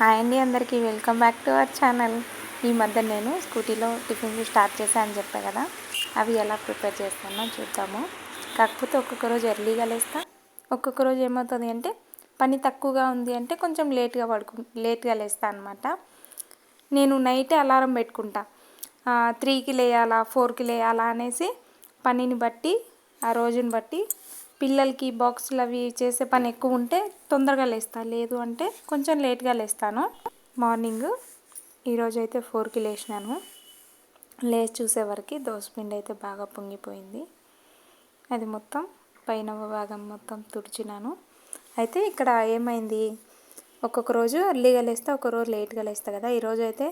Hi అండి అందరికీ. Welcome back to our channel. ఈ మధ్య నేను స్కూటీలో టిఫిన్స్ స్టార్ట్ చేశాను అని చెప్పా కదా. అవి ఎలా ప్రిపేర్ చేస్తానో చూద్దాము. కాకపోతే ఒక్కొక్క రోజు ఎర్లీగా లేస్తా. ఒక్కొక్క రోజు ఏమవుతుంది అంటే పని తక్కువగా ఉంది అంటే కొంచెం లేట్గా పడుకు లేట్గా లేస్తా అనమాట నేను నైటే అలారం పెట్టుకుంటా. త్రీకి లేయాలా ఫోర్కి లేయాలా అనేసి పనిని బట్టి ఆ రోజుని బట్టి పిల్లలకి బాక్సులు అవి చేసే పని ఎక్కువ ఉంటే తొందరగా లేస్తా. లేదు అంటే కొంచెం లేట్గా లేస్తాను. మార్నింగ్ ఈరోజు అయితే ఫోర్కి లేచినాను. లేచి చూసేవరకు దోసపిండి అయితే బాగా పొంగిపోయింది. అది మొత్తం పైన భాగం మొత్తం తుడిచినాను. అయితే ఇక్కడ ఏమైంది? ఒక్కొక్క రోజు ఎర్లీగా లేస్తే ఒక రోజు లేట్గా లేస్తా కదా. ఈరోజు అయితే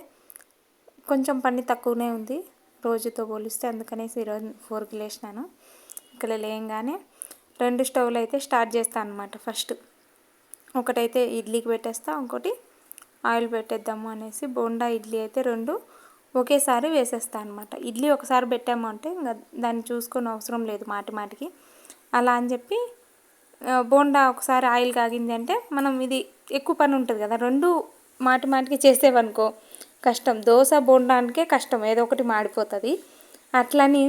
కొంచెం పని తక్కువనే ఉంది. రోజుతో పోలిస్తే అందుకనేసి ఈరోజు ఫోర్కి లేచినాను. ఇక్కడ లేయంగానే రెండు స్టవ్లు అయితే స్టార్ట్ చేస్తాను అనమాట ఫస్ట్. ఒకటైతే ఇడ్లీకి పెట్టేస్తా ఇంకోటి ఆయిల్ పెట్టేద్దాము అనేసి బోండా ఇడ్లీ అయితే రెండు ఒకేసారి వేసేస్తా అనమాట ఇడ్లీ ఒకసారి పెట్టాము అంటే ఇంకా దాన్ని చూసుకొని అవసరం లేదు మాటి మాటికి. అలా అని చెప్పి బోండా ఒకసారి ఆయిల్ కాగింది అంటే మనం ఇది ఎక్కువ పని ఉంటుంది కదా రెండు మాటి మాటికి చేసేవనుకో కష్టం. దోశ బోండానికే కష్టం ఏదో ఒకటి మాడిపోతుంది. అట్లని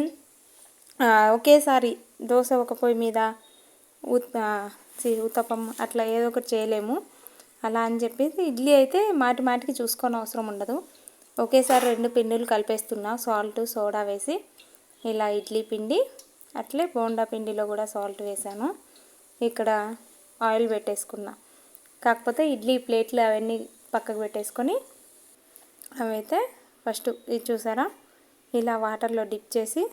ఒకేసారి దోశ ఒక పొయ్యి మీద ఉత్తపం అట్లా ఏదో ఒకటి చేయలేము. అలా అని చెప్పేసి ఇడ్లీ అయితే మాటి మాటికి చూసుకొని అవసరం ఉండదు. ఒకేసారి రెండు పిండిలు కలిపేస్తున్నా. సాల్ట్ సోడా వేసి ఇలా ఇడ్లీ పిండి అట్లే బోండా పిండిలో కూడా సాల్ట్ వేసాను. ఇక్కడ ఆయిల్ పెట్టేసుకున్నా. కాకపోతే ఇడ్లీ ప్లేట్లు అవన్నీ పక్కకు పెట్టేసుకొని అవైతే ఫస్ట్ ఇది చూసారా? ఇలా వాటర్లో డిప్ చేసి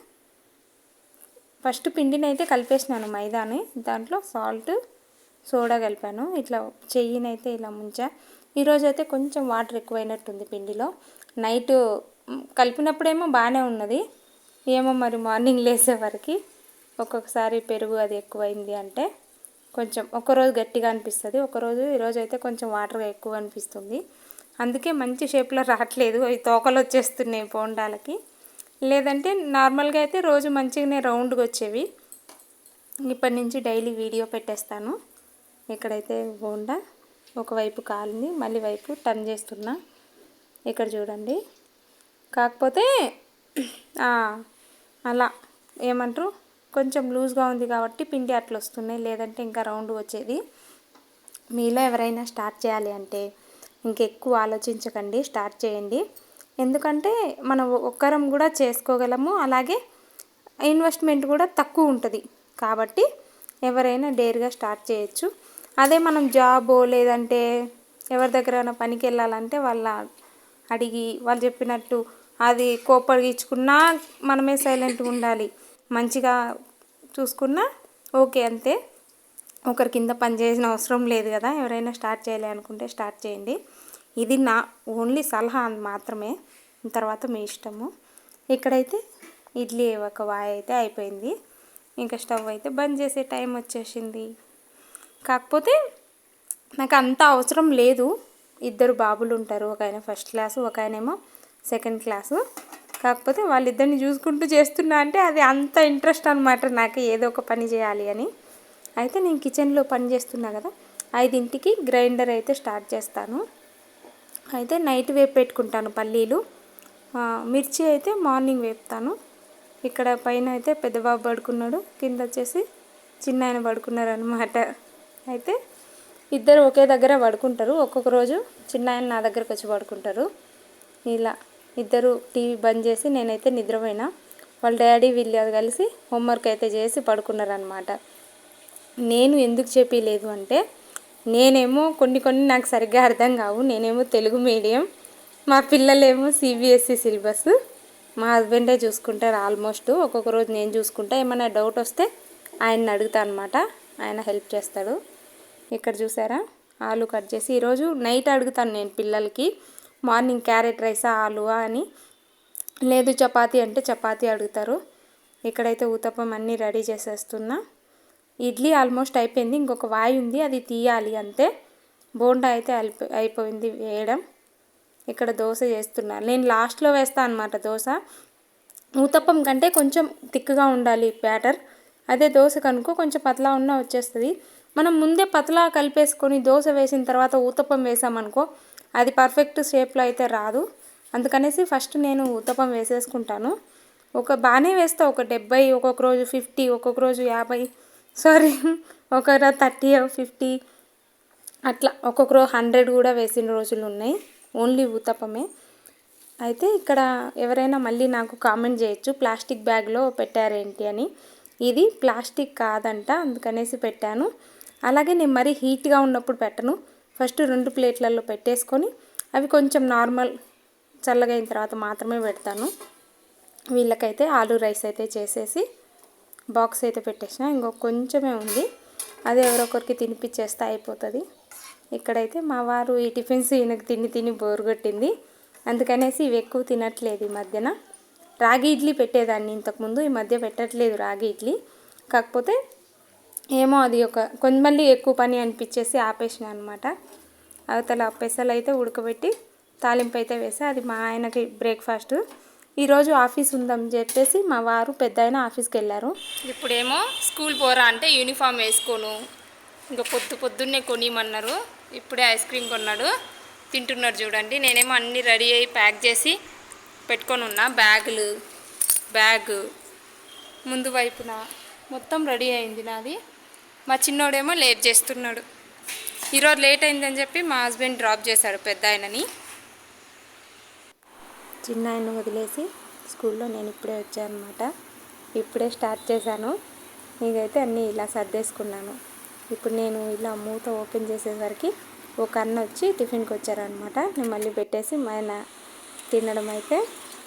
ఫస్ట్ పిండిని అయితే కలిపేసినాను మైదాని దాంట్లో సాల్ట్ సోడా కలిపాను. ఇట్లా చెయ్యిని అయితే ఇలా ముంచా. ఈరోజు అయితే కొంచెం వాటర్ ఎక్కువైనట్టుంది పిండిలో. నైట్ కలిపినప్పుడేమో బాగానే ఉన్నది. ఏమో మరి మార్నింగ్ లేసేవరకు ఒక్కొక్కసారి పెరుగు అది ఎక్కువైంది అంటే కొంచెం ఒకరోజు గట్టిగా అనిపిస్తుంది. ఒకరోజు ఈరోజు అయితే కొంచెం వాటర్గా ఎక్కువ అనిపిస్తుంది. అందుకే మంచి షేప్లో రావట్లేదు. అవి తోకలు వచ్చేస్తున్నాయి పోండాలకి లేదంటే నార్మల్గా అయితే రోజు మంచిగానే రౌండ్గా వచ్చేవి. ఇప్పటి నుంచి డైలీ వీడియో పెట్టేస్తాను. ఇక్కడైతే బోండా ఒకవైపు కాలింది మళ్ళీ వైపు టర్న్ చేస్తున్నా. ఇక్కడ చూడండి. కాకపోతే అలా ఏమంటారు? కొంచెం లూజ్గా ఉంది కాబట్టి పిండి అట్లా వస్తున్నాయి. లేదంటే ఇంకా రౌండ్ వచ్చేది. మీలో ఎవరైనా స్టార్ట్ చేయాలి అంటే ఇంకెక్కువ ఆలోచించకండి స్టార్ట్ చేయండి. ఎందుకంటే మనం ఒక్కరం కూడా చేసుకోగలము. అలాగే ఇన్వెస్ట్మెంట్ కూడా తక్కువ ఉంటుంది. కాబట్టి ఎవరైనా డేర్గా స్టార్ట్ చేయొచ్చు. అదే మనం జాబో లేదంటే ఎవరి దగ్గరైనా పనికి వెళ్ళాలంటే వాళ్ళ అడిగి వాళ్ళు చెప్పినట్టు అది కోపగించుకున్నా మనమే సైలెంట్గా ఉండాలి. మంచిగా చూసుకున్నా ఓకే అంతే. ఒకరి కింద పనిచేసిన అవసరం లేదు కదా. ఎవరైనా స్టార్ట్ చేయాలి అనుకుంటే స్టార్ట్ చేయండి. ఇది నా ఓన్లీ సలహా మాత్రమే. తర్వాత మీ ఇష్టము. ఇక్కడైతే ఇడ్లీ ఒక వాయి అయితే అయిపోయింది. ఇంకా స్టవ్ అయితే బంద్ చేసే టైం వచ్చేసింది. కాకపోతే నాకు అంత అవసరం లేదు. ఇద్దరు బాబులు ఉంటారు. ఒక ఆయన ఫస్ట్ క్లాసు ఒక ఆయనేమో సెకండ్ క్లాసు. కాకపోతే వాళ్ళిద్దరిని చూసుకుంటూ చేస్తున్నా అంటే అది అంత ఇంట్రెస్ట్ అనమాట నాకు ఏదో ఒక పని చేయాలి అని. అయితే నేను కిచెన్లో పని చేస్తున్నా కదా ఐదింటికి గ్రైండర్ అయితే స్టార్ట్ చేస్తాను. అయితే నైట్ వేపు పెట్టుకుంటాను పల్లీలు. మిర్చి అయితే మార్నింగ్ వేపుతాను. ఇక్కడ పైన అయితే పెద్దబాబు పడుకున్నాడు. కింద వచ్చేసి చిన్న ఆయన పడుకున్నారు అనమాట అయితే ఇద్దరు ఒకే దగ్గర పడుకుంటారు. ఒక్కొక్క రోజు చిన్న ఆయన నా దగ్గరకు వచ్చి పడుకుంటారు. ఇలా ఇద్దరు టీవీ బంద్ చేసి నేనైతే నిద్రపోయినా. వాళ్ళ డాడీ వీళ్ళు కలిసి హోంవర్క్ అయితే చేసి పడుకున్నారనమాట నేను ఎందుకు చెప్పలేదు అంటే నేనేమో కొన్ని కొన్ని నాకు సరిగ్గా అర్థం కావు. నేనేమో తెలుగు మీడియం. మా పిల్లలేమో సిబిఎస్ఈ సిలబస్. మా హస్బెండే చూసుకుంటారు ఆల్మోస్ట్. ఒక్కొక్క రోజు నేను చూసుకుంటా. ఏమైనా డౌట్ వస్తే ఆయన్ని అడుగుతా అనమాట ఆయన హెల్ప్ చేస్తాడు. ఇక్కడ చూసారా? ఆలు కట్ చేసి ఈరోజు నైట్ అడుగుతాను నేను పిల్లలకి. మార్నింగ్ క్యారెట్ రైసా ఆలువా అని. లేదు చపాతీ అంటే చపాతీ అడుగుతారు. ఇక్కడైతే ఊతప్పం అన్నీ రెడీ చేసేస్తున్నా. ఇడ్లీ ఆల్మోస్ట్ అయిపోయింది. ఇంకొక వాయి ఉంది అది తీయాలి అంతే బోండా అయితే అయిపోయింది వేయడం. ఇక్కడ దోశ చేస్తున్నాను నేను లాస్ట్లో వేస్తాను అనమాట దోశ. ఊతప్పం కంటే కొంచెం థిక్గా ఉండాలి బ్యాటర్. అదే దోశ కనుక కొంచెం పతలా ఉన్నా వచ్చేస్తుంది. మనం ముందే పతలా కలిపేసుకొని దోశ వేసిన తర్వాత ఊతప్పం వేసామనుకో అది పర్ఫెక్ట్ షేప్లో అయితే రాదు. అందుకనేసి ఫస్ట్ నేను ఉత్తపం వేసేసుకుంటాను. ఒక బాగానే వేస్తా. ఒక డెబ్బై ఒక్కొక్క రోజు ఫిఫ్టీ ఒక్కొక్క రోజు యాభై సారీ ఒక థర్టీ ఫిఫ్టీ అట్లా ఒక్కొక్క రోజు హండ్రెడ్ కూడా వేసిన రోజులు ఉన్నాయి. ఓన్లీ ఉతపమే అయితే ఇక్కడ ఎవరైనా మళ్ళీ నాకు కామెంట్ చేయొచ్చు ప్లాస్టిక్ బ్యాగ్లో పెట్టారేంటి అని. ఇది ప్లాస్టిక్ కాదంట అందుకనేసి పెట్టాను. అలాగే నేను మరీ హీట్గా ఉన్నప్పుడు పెట్టను. ఫస్ట్ రెండు ప్లేట్లలో పెట్టేసుకొని అవి కొంచెం నార్మల్ చల్లగైన తర్వాత మాత్రమే పెడతాను. వీళ్ళకైతే ఆలూ రైస్ అయితే చేసేసి బాక్స్ అయితే పెట్టేసిన. ఇంకొక కొంచెమే ఉంది. అది ఎవరొకరికి తినిపించేస్తే అయిపోతుంది. ఇక్కడైతే మా వారు ఈ టిఫిన్స్ ఈయనకు తిని తిని బోరు కొట్టింది. అందుకనేసి ఇవి ఎక్కువ తినట్లేదు ఈ మధ్యన. రాగి ఇడ్లీ పెట్టేదాన్ని ఇంతకుముందు ఈ మధ్య పెట్టట్లేదు రాగి ఇడ్లీ. కాకపోతే ఏమో అది ఒక కొంచెం మళ్ళీ ఎక్కువ పని అనిపించేసి ఆపేసిన అనమాట అవతల పెసలు అయితే ఉడకబెట్టి తాలింపు అయితే వేసి. అది మా ఆయనకి బ్రేక్ఫాస్ట్. ఈరోజు ఆఫీస్ ఉందని చెప్పేసి మా వారు పెద్ద ఆయన ఆఫీస్కి వెళ్ళారు. ఇప్పుడేమో స్కూల్ పోరా అంటే యూనిఫామ్ వేసుకోను. ఇంకా పొద్దు పొద్దున్నే కొనియమన్నారు. ఇప్పుడే ఐస్ క్రీమ్ కొన్నాడు. తింటున్నాడు చూడండి. నేనేమో అన్నీ రెడీ అయ్యి ప్యాక్ చేసి పెట్టుకొని ఉన్నా. బ్యాగులు బ్యాగ్ ముందు వైపున మొత్తం రెడీ అయింది నాది. మా చిన్నోడేమో లేట్ చేస్తున్నాడు. ఈరోజు లేట్ అయిందని చెప్పి మా హస్బెండ్ డ్రాప్ చేశాడు పెద్ద ఆయనని. చిన్న ఆయన వదిలేసి స్కూల్లో నేను ఇప్పుడే వచ్చానమాట. ఇప్పుడే స్టార్ట్ చేశాను. ఇదైతే అన్నీ ఇలా సర్దేసుకున్నాను. ఇప్పుడు నేను ఇలా మూత ఓపెన్ చేసేసరికి ఒక అన్న వచ్చి టిఫిన్కి వచ్చారనమాట. నేను మళ్ళీ పెట్టేసి మా ఆయన తినడం అయితే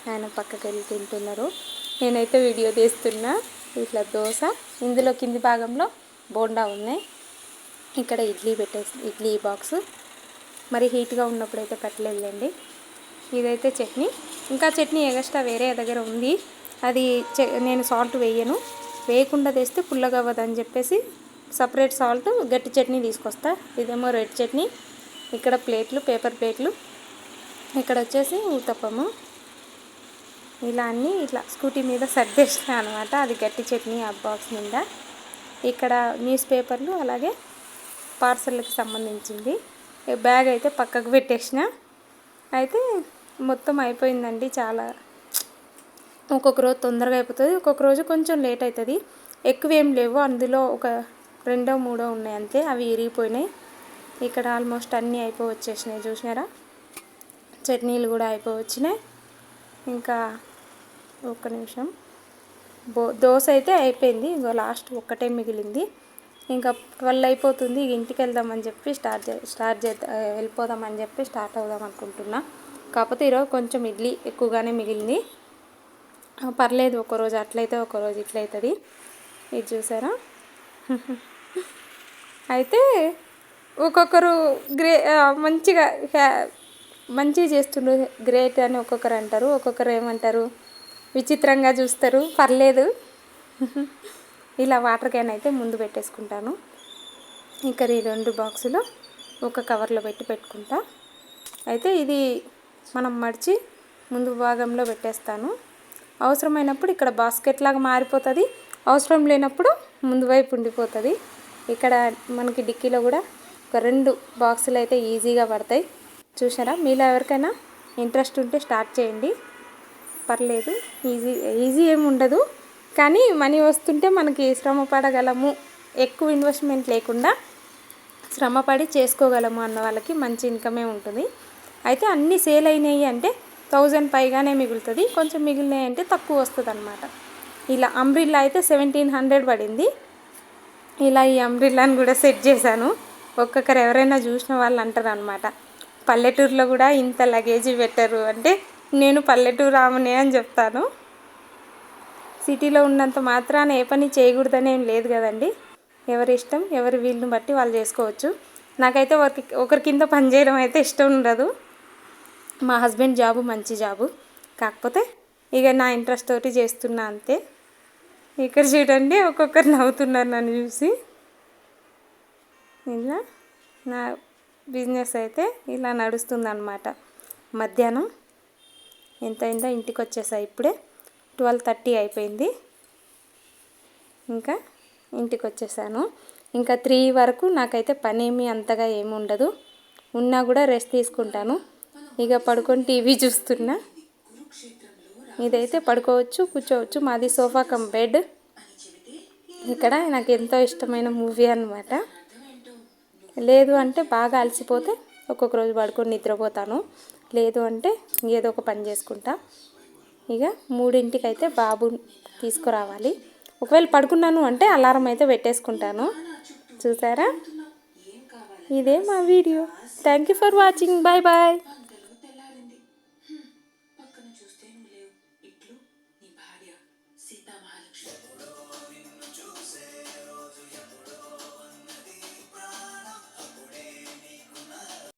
ఆయన పక్కకి వెళ్ళి తింటున్నారు. నేనైతే వీడియో తీస్తున్నా. ఇట్లా దోశ ఇందులో కింది భాగంలో బోండా ఉన్నాయి. ఇక్కడ ఇడ్లీ పెట్టేసి ఇడ్లీ బాక్స్. మరి హీట్గా ఉన్నప్పుడు అయితే పెట్టలేదులేండి. ఇదైతే చట్నీ. ఇంకా చట్నీ ఎగస్ట్రా వేరే దగ్గర ఉంది. అది చె- నేను సాల్ట్ వేయను. వేయకుండా తెస్తే పుల్లగా అని చెప్పేసి సపరేట్ సాల్ట్ గట్టి చట్నీ తీసుకొస్తా. ఇదేమో రెడ్ చట్నీ. ఇక్కడ ప్లేట్లు పేపర్ ప్లేట్లు. ఇక్కడ వచ్చేసి ఊతప్పము. ఇలా అన్నీ ఇట్లా స్కూటీ మీద సర్దేసిన అనమాట అది గట్టి చట్నీ ఆ బాక్స్ నిండా. ఇక్కడ న్యూస్ పేపర్లు అలాగే పార్సల్కి సంబంధించింది. బ్యాగ్ అయితే పక్కకు పెట్టేసిన. అయితే మొత్తం అయిపోయిందండి చాలా. ఒక్కొక్క రోజు తొందరగా అయిపోతుంది. ఒక్కొక్క రోజు కొంచెం లేట్ అవుతుంది ఎక్కువ ఏం లేవు. అందులో ఒక రెండో మూడో ఉన్నాయి అంతే. అవి ఇరిగిపోయినాయి. ఇక్కడ ఆల్మోస్ట్ అన్నీ అయిపోయి వచ్చేసినాయి చూసినారా? చట్నీలు కూడా అయిపో వచ్చినాయి ఇంకా ఒక్క నిమిషం. బో దోశ అయితే అయిపోయింది. ఇంకో లాస్ట్ ఒక్కటే మిగిలింది. ఇంకా ట్వెల్వ్ అయిపోతుంది. ఇంటికి వెళ్దామని చెప్పి స్టార్ట్ స్టార్ట్ చేద్దాం వెళ్ళిపోదామని చెప్పి స్టార్ట్ అవుదాం అనుకుంటున్నా. కాకపోతే ఈరోజు కొంచెం ఇడ్లీ ఎక్కువగానే మిగిలింది. పర్లేదు ఒకరోజు అట్లయితే ఒకరోజు ఇట్లయితుంది. ఇది చూసారా? అయితే ఒక్కొక్కరు గ్రే మంచిగా హ్యా- మంచిగా చేస్తుండ్రు. గ్రేట్ అని ఒక్కొక్కరు అంటారు ఒక్కొక్కరు ఏమంటారు? విచిత్రంగా చూస్తారు. పర్లేదు. ఇలా వాటర్ క్యాన్ అయితే ముందు పెట్టేసుకుంటాను. ఇంకా ఈ రెండు బాక్సులు ఒక కవర్లో పెట్టి పెట్టుకుంటా. అయితే ఇది మనం మడిచి ముందు భాగంలో పెట్టేస్తాను. అవసరమైనప్పుడు ఇక్కడ బాస్కెట్ లాగా మారిపోతుంది. అవసరం లేనప్పుడు ముందు వైపు ఉండిపోతుంది. ఇక్కడ మనకి డిక్కీలో కూడా ఒక రెండు బాక్సులు అయితే ఈజీగా పడతాయి. చూసారా మీలో ఎవరికైనా ఇంట్రెస్ట్ ఉంటే స్టార్ట్ చేయండి. పర్లేదు ఈజీ ఈజీ ఏమి ఉండదు. కానీ మనీ వస్తుంటే మనకి శ్రమ పడగలము. ఎక్కువ ఇన్వెస్ట్మెంట్ లేకుండా శ్రమపడి చేసుకోగలము అన్న వాళ్ళకి మంచి ఇన్కమే ఉంటుంది. అయితే అన్నీ సేల్ అయినాయి అంటే థౌజండ్ పైగానే మిగులుతుంది. కొంచెం మిగిలినాయి అంటే తక్కువ వస్తుంది అనమాట ఇలా అంబ్రిల్లా అయితే సెవెంటీన్ హండ్రెడ్ పడింది. ఇలా ఈ అంబ్రిల్లాని కూడా సెట్ చేశాను. ఒక్కొక్కరు ఎవరైనా చూసిన వాళ్ళు అంటారు అనమాట పల్లెటూరులో కూడా ఇంత లగేజీ పెట్టరు అంటే నేను పల్లెటూరు ఆమెనే అని చెప్తాను. సిటీలో ఉన్నంత మాత్రాన ఏ పని చేయకూడదనేం లేదు కదండి. ఎవరి ఇష్టం ఎవరి వీలుని బట్టి వాళ్ళు చేసుకోవచ్చు. నాకైతే ఒకరి ఒకరి కింద పని చేయడం అయితే ఇష్టం ఉండదు. మా హస్బెండ్ జాబు మంచి జాబు. కాకపోతే ఇక నా ఇంట్రెస్ట్ తోటి చేస్తున్నా అంతే. ఇక్కడ చూడండి ఒక్కొక్కరు నవ్వుతున్నారు నన్ను చూసి. ఇలా నా బిజినెస్ అయితే ఇలా నడుస్తుందన్నమాట. మధ్యాహ్నం ఎంత అయిందో ఇంటికి వచ్చేసా ఇప్పుడే. ట్వెల్వ్ థర్టీ అయిపోయింది. ఇంకా ఇంటికి వచ్చేసాను. ఇంకా త్రీ వరకు నాకైతే పని ఏమీ అంతగా ఏమి ఉండదు ఉన్నా కూడా రెస్ట్ తీసుకుంటాను. ఇక పడుకొని టీవీ చూస్తున్నా. ఇదైతే పడుకోవచ్చు కూర్చోవచ్చు. మాది సోఫా కమ్ బెడ్. ఇక్కడ నాకు ఎంతో ఇష్టమైన మూవీ అన్నమాట. లేదు అంటే బాగా అలసిపోతే ఒక్కొక్క రోజు పడుకొని నిద్రపోతాను. లేదు అంటే ఏదో ఒక పని చేసుకుంటా. ఇక మూడింటికి అయితే బాబు తీసుకురావాలి. ఒకవేళ పడుకున్నాను అంటే అలారం అయితే పెట్టేసుకుంటాను. చూసారా? ఇదే మా video. Thank you for watching bye bye